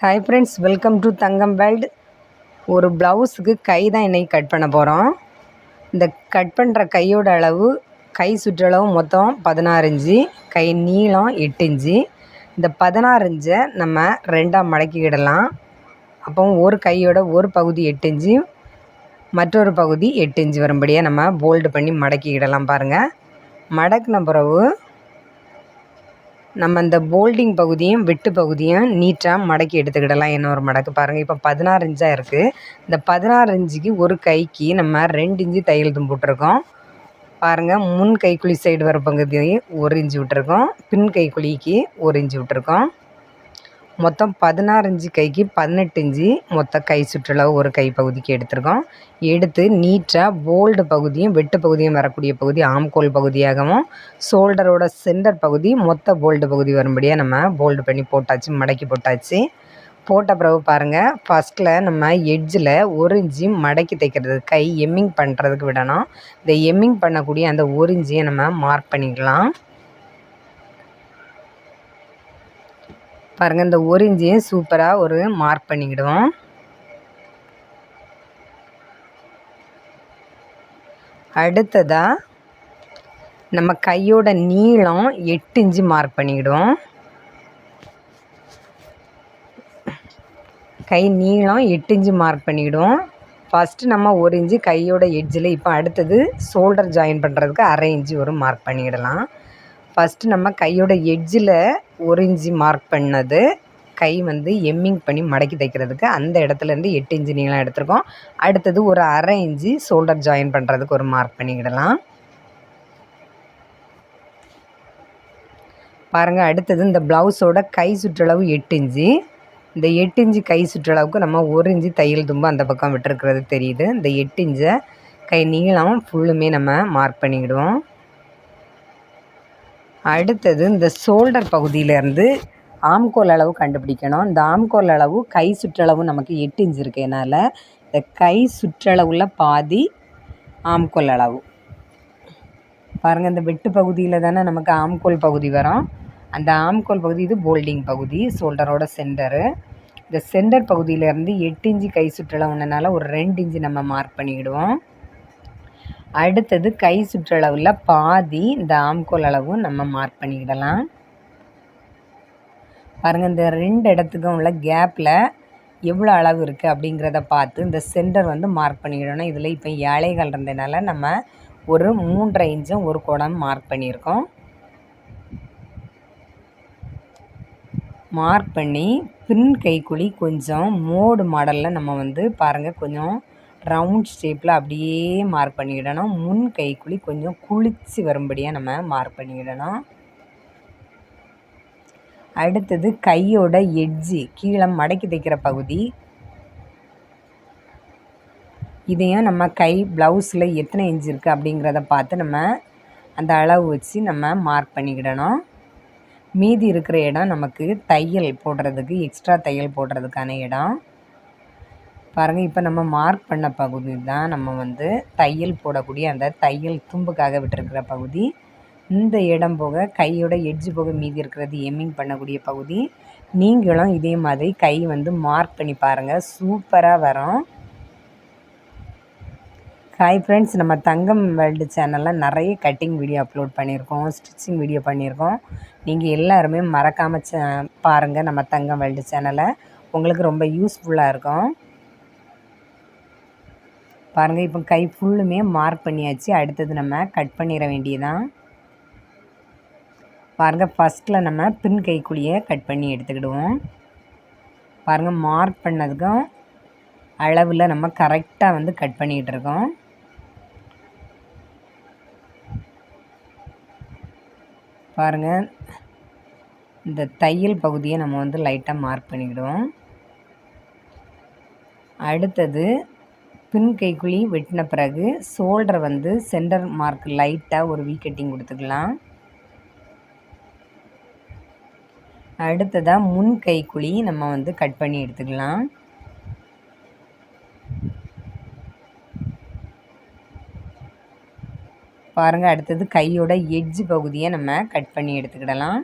Hi friends welcome to Thangam world ஒரு ப்ளவுஸுக்கு கை தான் இன்றைக்கி கட் பண்ண போகிறோம் இந்த கட் பண்ணுற கையோட அளவு கை சுற்றளவு மொத்தம் பதினாறு இன்ச்சு கை நீளம் எட்டு இன்ச்சு. இந்த பதினாறு இன்ச்சை நம்ம ரெண்டாக மடக்கிக்கிடலாம். அப்போ ஒரு கையோட ஒரு பகுதி எட்டு இன்ச்சு மற்றொரு பகுதி எட்டு இன்ச்சு வரும்படியாக நம்ம போல்டு பண்ணி மடக்கிக்கிடலாம் பாருங்கள் மடக்கின பிறகு நம்ம இந்த போல்டிங் பகுதியும் வெட்டு பகுதியும் நீட்டாக மடக்கி எடுத்துக்கிடலாம். என்ன ஒரு மடக்கு பாருங்கள் இப்போ பதினாறு இன்ச்சாக இருக்குது இந்த பதினாறு இன்ச்சுக்கு ஒரு கைக்கு நம்ம ரெண்டு இன்ச்சு தையல் தும்பிட்டுருக்கோம் பாருங்கள் முன் கைக்குழி சைடு வர பகுதியும் ஒரு இன்ச்சு விட்டுருக்கோம். பின் கைக்குழிக்கு ஒரு இன்ச்சு விட்டுருக்கோம். மொத்தம் பதினாறு இன்ச்சு கைக்கு பதினெட்டு இன்ச்சு மொத்த கை சுற்றளவு ஒரு கை பகுதிக்கு எடுத்திருக்கோம். எடுத்து நீட்டாக போல்டு பகுதியும் வெட்டு பகுதியும் வரக்கூடிய பகுதி ஆம்கோல் பகுதியாகவும் ஷோல்டரோட சென்டர் பகுதி மொத்த போல்டு பகுதி வரும்படியாக நம்ம போல்டு பண்ணி போட்டாச்சு மடக்கி போட்டாச்சு. போட்ட பிறகு பாருங்கள் ஃபஸ்ட்டில் நம்ம எட்ஜில் ஒரு இன்ச்சு மடக்கி தைக்கிறது கை எம்மிங் பண்ணுறதுக்கு விடணும். இந்த எம்மிங் பண்ணக்கூடிய அந்த ஒரு இன்ச்சியை நம்ம மார்க் பண்ணிக்கலாம். பாருங்கள் இந்த ஒரு இன்ச்சையும் சூப்பராக ஒரு மார்க் பண்ணிக்கிடுவோம். அடுத்ததாக நம்ம கையோட நீளம் எட்டு இன்ச்சு மார்க் பண்ணிக்கிடுவோம். கை நீளம் எட்டு இன்ச்சு மார்க் பண்ணிக்கிடுவோம். ஃபஸ்ட்டு நம்ம ஒரு இன்ச்சு கையோட எட்ஜில் இப்போ அடுத்தது ஷோல்டர் ஜாயின் பண்ணுறதுக்கு அரை இன்ச்சு ஒரு மார்க் பண்ணிக்கிடலாம் ஃபஸ்ட்டு நம்ம கையோட எட்ஜில் ஒரு இன்ச்சு மார்க் பண்ணது. கை வந்து எம்மிங் பண்ணி மடக்கி தைக்கிறதுக்கு அந்த இடத்துலேருந்து எட்டு இன்ச்சு நீளம் எடுத்திருக்கோம். அடுத்தது ஒரு அரை இன்ச்சு ஷோல்டர் ஜாயின் பண்ணுறதுக்கு ஒரு மார்க் பண்ணிக்கிடலாம். பாருங்கள் அடுத்தது இந்த ப்ளவுஸோட கை சுற்றளவு எட்டு இன்ச்சு இந்த எட்டு இன்ச்சு கை சுற்றளவுக்கு நம்ம ஒரு இன்ச்சு தையல் தும்பு அந்த பக்கம் விட்டுருக்கிறது தெரியுது. இந்த எட்டு இன்ச்சை கை நீளம் ஃபுல்லுமே நம்ம மார்க் பண்ணிக்கிடுவோம். அடுத்தது இந்த ஷோல்டர் பகுதியிலேருந்து ஆம்கோல் அளவு கண்டுபிடிக்கணும். இந்த ஆம்கோல் அளவு கை சுற்றளவு நமக்கு எட்டு இன்ச் இருக்கனால இந்த கை சுற்றளவில் பாதி ஆம்கோல் அளவு. பாருங்கள் இந்த வெட்டு பகுதியில் தானே நமக்கு ஆம்கோல் பகுதி வரும். அந்த ஆம்கோல் பகுதி இது போல்டிங் பகுதி ஷோல்டரோட சென்டரு. இந்த சென்டர் பகுதியிலேருந்து எட்டு இன்ச்சு கை சுற்றளவுனால ஒரு ரெண்டு இன்ச்சு நம்ம மார்க் பண்ணிக்கிடுவோம் அடுத்தது கை சுற்றளவில் பாதி இந்த ஆம்கோல் அளவும் நம்ம மார்க் பண்ணிக்கிடலாம். பாருங்கள் இந்த ரெண்டு இடத்துக்கும் உள்ள கேப்பில் எவ்வளோ அளவு இருக்குது அப்படிங்கிறத பார்த்து இந்த சென்டர் வந்து மார்க் பண்ணிக்கிடணும். இதில் இப்போ ஏழைகள் இருந்ததுனால நம்ம ஒரு மூன்றரை இன்ச்சும் ஒரு குடம் மார்க் பண்ணியிருக்கோம். மார்க் பண்ணி பின் கைக்குழி கொஞ்சம் மோடு மாடலில் நம்ம வந்து பாருங்கள் கொஞ்சம் ரவுண்ட் ஷேப்பில் அப்படியே மார்க் பண்ணிக்கிடணும் முன் கைக்குழி கொஞ்சம் குளிச்சு வரும்படியாக நம்ம மார்க் பண்ணிக்கிடணும் அடுத்தது கையோட எட்ஜு கீழே மடக்கி தைக்கிற பகுதி. இதையும் நம்ம கை ப்ளவுஸில் எத்தனை இன்ச் இருக்குது அப்படிங்கிறத பார்த்து நம்ம அந்த அளவு வச்சு நம்ம மார்க் பண்ணிக்கிடணும். மீதி இருக்கிற இடம் நமக்கு தையல் போடுறதுக்கு எக்ஸ்ட்ரா தையல் போடுறதுக்கான இடம். பாருங்கள் இப்போ நம்ம மார்க் பண்ண பகுதி தான் நம்ம வந்து தையல் போடக்கூடிய அந்த தையல் தும்புக்காக விட்டுருக்கிற பகுதி. இந்த இடம் போக கையோட எட்ஜு போக மீதி இருக்கிறது எம்மிங் பண்ணக்கூடிய பகுதி. நீங்களும் இதே மாதிரி கை வந்து மார்க் பண்ணி பாருங்கள் சூப்பராக வரும். ஹாய் ஃப்ரெண்ட்ஸ் நம்ம தங்கம் வேர்ல்டு சேனலில் நிறைய கட்டிங் வீடியோ அப்லோட் பண்ணியிருக்கோம் ஸ்டிச்சிங் வீடியோ பண்ணியிருக்கோம். நீங்கள் எல்லாருமே மறக்காமல் சே பாருங்கள் நம்ம தங்கம் வேர்ல்டு சேனலை உங்களுக்கு ரொம்ப யூஸ்ஃபுல்லாக இருக்கும். பாருங்கள் இப்போ கை ஃபுல்லுமே மார்க் பண்ணியாச்சு. அடுத்தது நம்ம கட் பண்ணிட வேண்டியதான் பாருங்கள் ஃபஸ்ட்டில் நம்ம பின் கைக்குழியை கட் பண்ணி எடுத்துக்கிடுவோம். பாருங்கள் மார்க் பண்ணதுக்கும் அளவில் நம்ம கரெக்டாக வந்து கட் பண்ணிகிட்டு இருக்கோம். பாருங்கள் இந்த தையல் பகுதியை நம்ம வந்து லைட்டாக மார்க் பண்ணிக்கிடுவோம். அடுத்தது பின் கைக்குழி வெட்டின பிறகு ஷோல்டர் வந்து சென்டர் மார்க் லைட்டாக ஒரு வீ கட்டிங் கொடுத்துக்கலாம். அடுத்ததாக முன் கைக்குழி நம்ம வந்து கட் பண்ணி எடுத்துக்கலாம். பாருங்கள் அடுத்தது கையோட எட்ஜ் பகுதியை நம்ம கட் பண்ணி எடுத்துக்கிடலாம்.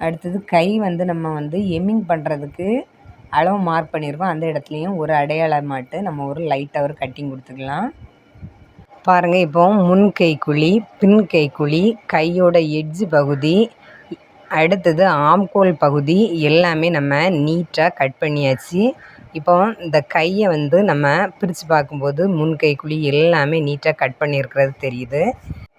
அடுத்தது கை வந்து நம்ம வந்து எம்மிங் பண்ணுறதுக்கு அளவு மார்க் பண்ணியிருக்கோம். அந்த இடத்துலையும் ஒரு அடையாளமாட்டு நம்ம ஒரு லைட்டாக ஒரு கட்டிங் கொடுத்துக்கலாம். பாருங்கள் இப்போ முன் கைக்குழி பின் கைக்குழி கையோட எட்ஜு பகுதி அடுத்தது ஆம்கோல் பகுதி எல்லாமே நம்ம நீட்டாக கட் பண்ணியாச்சு. இப்போ இந்த கையை வந்து நம்ம பிரித்து பார்க்கும்போது முன் கைக்குழி எல்லாமே நீட்டாக கட் பண்ணியிருக்கிறது தெரியுது.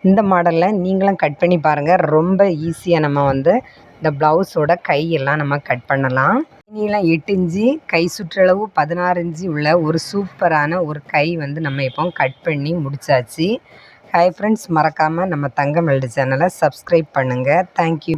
இந்த மாடலில் நீங்களும் கட் பண்ணி பாருங்கள் ரொம்ப ஈஸியாக நம்ம வந்து இந்த ப்ளவுஸோட கையெல்லாம் நம்ம கட் பண்ணலாம். நீளம் எட்டு இஞ்சி கை சுற்றளவு பதினாறு இஞ்சி உள்ள ஒரு சூப்பரான ஒரு கை வந்து நம்ம இப்போ கட் பண்ணி முடிச்சாச்சு. ஹாய் ஃப்ரெண்ட்ஸ் மறக்காமல் நம்ம தங்கம் வெல்டு சேனலை சப்ஸ்கிரைப் பண்ணுங்கள் தேங்க்யூ